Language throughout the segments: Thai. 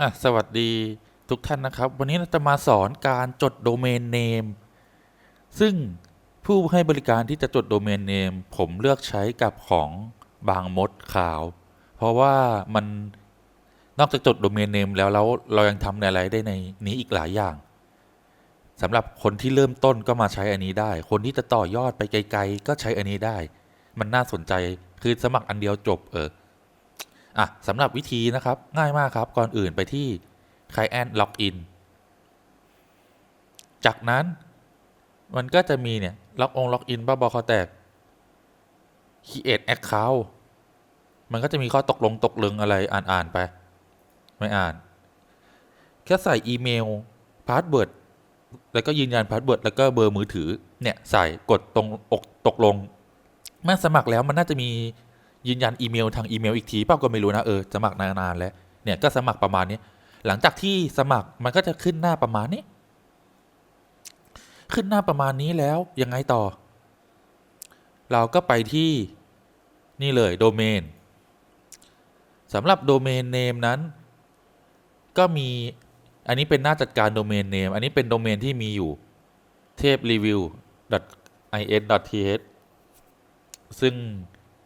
อะสวัสดีทุกท่านนะครับ วันนี้เราจะมาสอนการจดโดเมนเนมซึ่งผู้ให้บริการที่จะจดโดเมนเนมผมเลือกใช้กับของบางมดขาว เพราะว่ามันนอกจากจดโดเมนเนมแล้วแล้วเรายังทำอะไรได้ในนี้อีกหลายอย่างสำหรับคนที่เริ่มต้นก็มาใช้อันนี้ได้ คนที่จะต่อยอดไปไกล ๆ ก็ใช้อันนี้ได้ มันน่าสนใจคือสมัครอันเดียวจบเออ อะสำหรับวิธีนะครับง่ายมากครับ ก่อนอื่นไปที่ Client Login จากนั้นมันก็จะมีเนี่ยล็อกองล็อกอินบ้าบอคอแตก Create Account มันก็จะมีข้อตกลงตกลงอะไรอ่านอ่านไป ไม่อ่านแค่ใส่อีเมลพาสเวิร์ดแล้วก็ยืนยันพาสเวิร์ดแล้วก็เบอร์มือถือเนี่ยใส่กดตรงอกตกลงเมื่อสมัครแล้วมันน่าจะมี ยืนยันอีเมลทางอีเมลอีกทีปล่าก็ไม่รู้นะเออสมัครนานๆแล้วเนี่ยก็สมัครประมาณนี้หลังจากที่สมัครมันก็จะขึ้นหน้าประมาณนี้ ขึ้นหน้าประมาณนี้แล้วยังไงต่อ เราก็ไปที่นี่เลยโดเมนสำหรับโดเมนเนมนั้น ก็มีอันนี้เป็นหน้าจัดการโดเมนเนมอันนี้เป็นโดเมนที่มีอยู่เทพรีวิว is.th ซึ่ง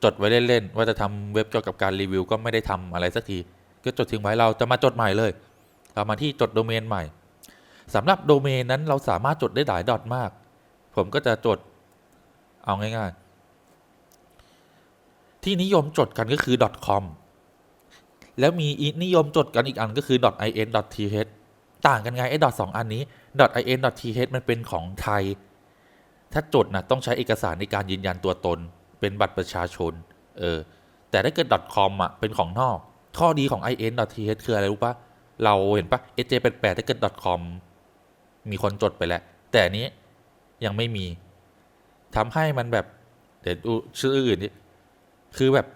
จดไว้เล่นๆว่าจะทำเว็บเกี่ยวกับการรีวิวก็ไม่ได้ทำอะไรสักทีก็จดทิ้งไว้เราจะมาจดใหม่เลยเรามาที่จดโดเมนใหม่สำหรับโดเมนนั้นเราสามารถจดได้หลายดอทมาก ผมก็จะจดเอาง่ายๆ ที่นิยมจดกันก็คือ .com แล้วมีอีกนิยมจดกันอีกอันก็คือ .in .th ต่างกันไงไอ้ .2 อันนี้ .in .th มันเป็นของไทย ถ้าจดนะต้องใช้เอกสารในการยืนยันตัวตน เป็นบัตรประชาชน เออ แต่ถ้าเกิด .com อะ เป็นของนอก ข้อดีของ in.th คืออะไรรู้ปะเราเห็นปะ sj88 ถ้าเกิด .com มีคนจดไปแล้ว แต่นี้ยังไม่มีทำให้มันแบบ เดี๋ยวดูชื่ออื่นดิคือแบบ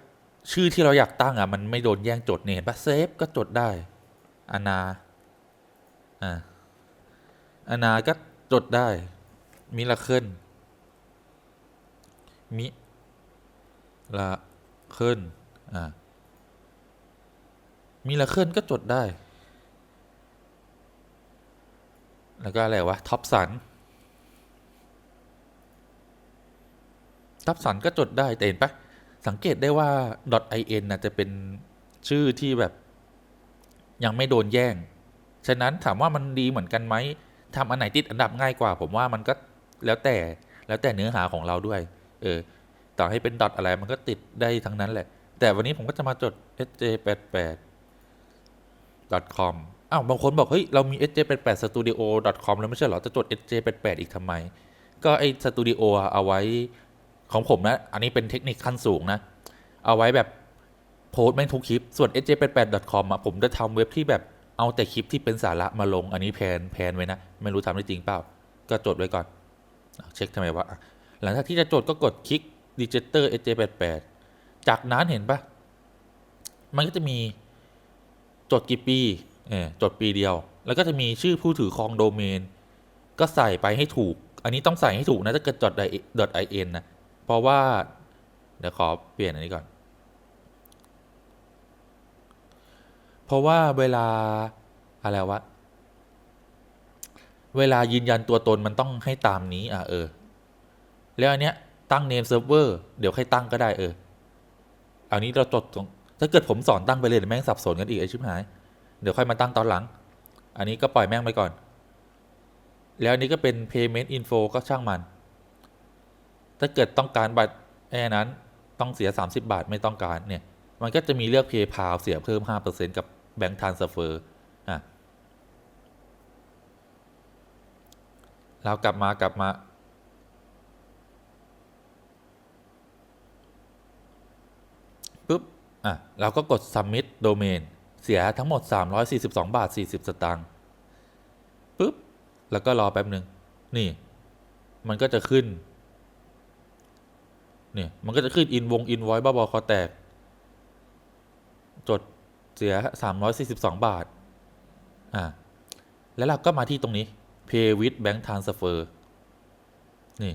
ชื่อที่เราอยากตั้งอะ มันไม่โดนแย่งจดเนี่ยเห็นปะเซฟก็จดได้อนาอ่าอนาก็จดได้มิลาเคิลมิ ลาเคิลอ่ามิลาเคิลก็จดได้ แล้วก็อะไรวะท็อปสันท็อปสันก็จดได้แต่เห็นปะสังเกตได้ว่า .in นะจะเป็นชื่อที่แบบยังไม่โดนแย่ง ฉะนั้นถามว่ามันดีเหมือนกันไหมทำอันไหนติดอันดับง่ายกว่า ผมว่ามันก็แล้วแต่แล้วแต่เนื้อหาของเราด้วย เออ่อให้เป็นดอทอะไรมันก็ติดได้ทั้งนั้นแหละ แต่วันนี้ผมก็จะมาจด sj88 com อ้าวบางคนบอก เฮ้ย เรามี sj88 studio com แล้วไม่ใช่เหรอ จะจด sj88 อีกทำไม ก็ไอ้ studio อะเอาไว้ของผมนะ อันนี้เป็นเทคนิคขั้นสูงนะ เอาไว้แบบโพสแม่งทุกคลิป ส่วน sj88.com อะผมจะทำเว็บที่แบบเอาแต่คลิปที่เป็นสาระมาลง อันนี้แพนแพนไว้นะ ไม่รู้ทำได้จริงเปล่า ก็จดไว้ก่อน เช็คทำไมวะ หลังจากที่จะจดก็กดคลิก Digiter sj88 จากนั้นเห็นปะมันก็จะมีจดกี่ปีเออจดปีเดียว แล้วก็จะมีชื่อผู้ถือครองโดเมน ก็ใส่ไปให้ถูก อันนี้ต้องใส่ให้ถูกนะถ้าเกิดจด .in นะ เพราะว่า เดี๋ยวขอเปลี่ยนอันนี้ก่อน เพราะว่าเวลาอะไรวะ เวลายืนยันตัวตนมันต้องให้ตามนี้ อะเออ แล้วอันเนี้ย ตั้ง name server เดี๋ยวใครตั้งก็ได้เออ อันนี้เราจดตรงถ้าเกิดผมสอนตั้งไปเลยเดี๋ยวแม่งสับสนกันอีกไอชิบหาย เดี๋ยวค่อยมาตั้งตอนหลัง อันนี้ก็ปล่อยแม่งไปก่อน แล้วอันนี้ก็เป็น payment info ก็ช่างมัน ถ้าเกิดต้องการบัตรแอนั้นต้องเสีย 30 บาทไม่ต้องการเนี่ย มันก็จะมีเลือก PayPal เสียเพิ่ม 5%กับ Bank Transfer อะเรากลับมากลับมา ปุ๊บ อะเราก็กด submit domain เสียทั้งหมด 342 บาท 40 สตางค์ปุ๊บ แล้วก็รอแป๊บหนึ่งนี่ มันก็จะขึ้น เนี่ย มันก็จะขึ้นอินวงอินไว้บ้าบอคอแตก จดเสีย 342 บาท อ่า แล้วเราก็มาที่ตรงนี้ Pay with Bank Transfer นี่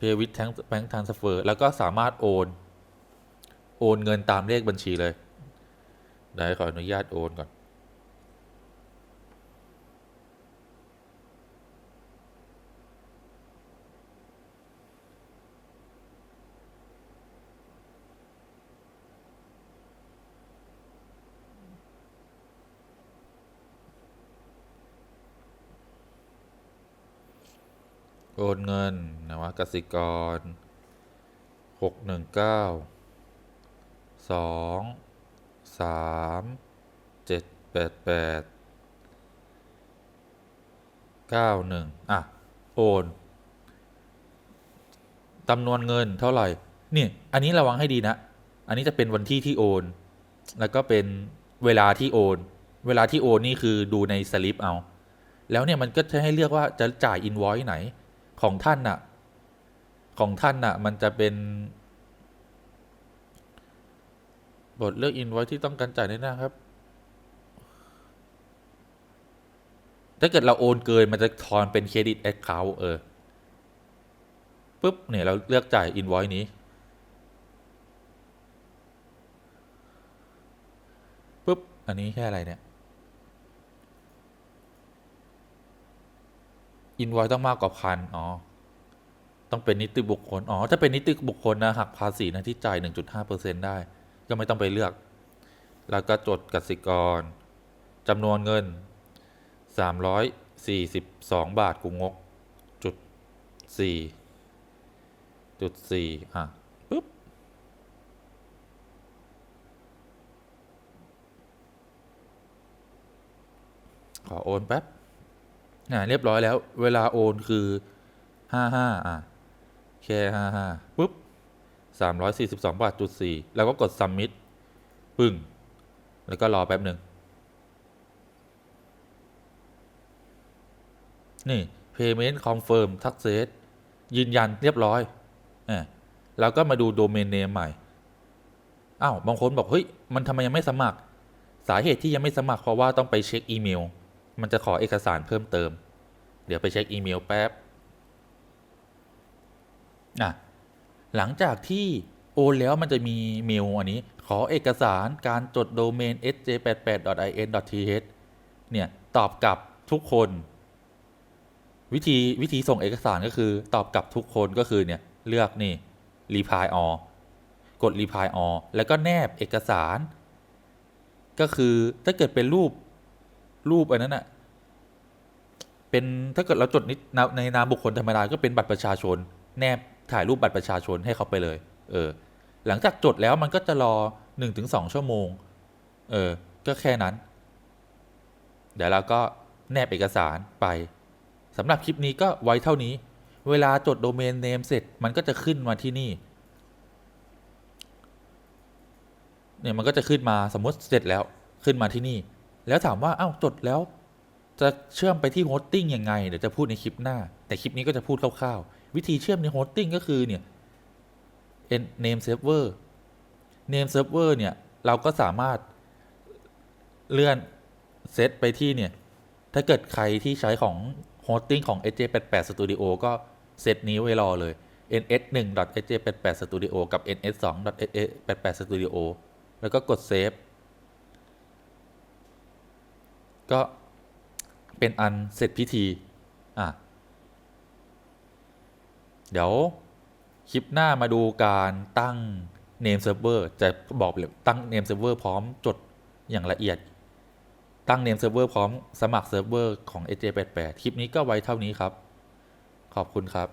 Pay with Bank Transfer แล้วก็สามารถโอน โอนเงินตามเลขบัญชีเลยไหนขออนุญาตโอนก่อน โอนเงินนะวะกสิกรหกหนึ่งเก้า สองสามเจ็ดแปดแปดเก้าหนึ่งอะ โอนจำนวนเงินเท่าไหร่ นี่ อันนี้ระวังให้ดีนะ อันนี้จะเป็นวันที่ที่โอน แล้วก็เป็นเวลาที่โอน เวลาที่โอนนี่คือดูในสลิปเอา แล้วเนี่ยมันก็จะให้เลือกว่าจะจ่ายอิน o อย e ไหน ของท่านน่ะ ของท่านน่ะ มันจะเป็น บทเลือกอิน o อยที่ต้องการจ่ายในหน้าครับ ถ้าเกิดเราโอนเกินมันจะทอนเป็นเครดิตแอคเคาท์เออปุ๊บเนี่ยเราเลือกจ่ายอิน o อยนี้ปุ๊บอันนี้แค่อะไรเนี่ยอิน o อยต้องมากกว่าพันอ๋อ ต้องเป็นนิติบุคคล อ๋อ ถ้าเป็นนิติบุคคลนะหักภาษีนะที่จ่าย 1.5%ได้ ก็ไม่ต้องไปเลือก แล้วก็จดกสิกรจำนวนเงิน 342 บาทกูงกจุดสี่จุดสี่อะปุ๊บขอโอนแป๊บอ่าเรียบร้อยแล้ว เวลาโอนคือห้าห้าอะแค่ห้าห้าปุ๊บ สามร้อยสี่สิบสองบาทจุดสี่แล้วก็กด submit ปึ้ง แล้วก็รอแป๊บหนึ่ง นี่ payment confirm success ยืนยันเรียบร้อยอ่าแล้วก็มาดู domain name ใหม่ อ้าว บางคนบอก เฮ้ย มันทำไมยังไม่สมัคร สาเหตุที่ยังไม่สมัครเพราะว่าต้องไปเช็คอีเมล มันจะขอเอกสารเพิ่มเติม เดี๋ยวไปเช็คอีเมลแป๊บ อะ หลังจากที่โอนแล้วมันจะมีเมลอันนี้ ขอเอกสารการจดโดเมน sj88.in.th เนี่ยตอบกลับทุกคน วิธีวิธีส่งเอกสารก็คือตอบกลับทุกคนก็คือเนี่ยเลือกนี่ reply all กด reply all แล้วก็แนบเอกสาร ก็คือถ้าเกิดเป็นรูปรูปอันนั้นอะเป็นถ้าเกิดเราจดนิในในนามบุคคลธรรมดาก็เป็นบัตรประชาชน แนบ ถ่ายรูปบัตรประชาชนให้เขาไปเลย เออ หลังจากจดแล้วมันก็จะรอหนึ่งถึงสองชั่วโมง เออ ก็แค่นั้น เดี๋ยวเราก็แนบเอกสารไปสำหรับคลิปนี้ก็ไว้เท่านี้ เวลาจดโดเมนเนมเสร็จมันก็จะขึ้นมาที่นี่ เนี่ยมันก็จะขึ้นมาสมมติเสร็จแล้วขึ้นมาที่นี่ แล้วถามว่า เอ้า จดแล้ว จะเชื่อมไปที่โฮสติ้งยังไง เดี๋ยวจะพูดในคลิปหน้า แต่คลิปนี้ก็จะพูดคร่าวๆ วิธีเชื่อมในโฮสติ้งก็คือเนี่ย name server name server เนี่ย เราก็สามารถเลื่อนเซตไปที่เนี่ย ถ้าเกิดใครที่ใช้ของโฮสติ้งของ SJ88 Studio ก็เซตนี้ไว้รอเลย ns1.sj88 Studio กับ ns2.sj88 Studio แล้วก็กดเซฟ ก็เป็นอันเสร็จพิธี อะ เดี๋ยวคลิปหน้ามาดูการตั้ง name server จะบอกเลยตั้ง name server พร้อมจดอย่างละเอียด ตั้ง name server พร้อมสมัครเซิร์ฟเวอร์ของ AJ88 คลิปนี้ก็ไว้เท่านี้ครับ ขอบคุณครับ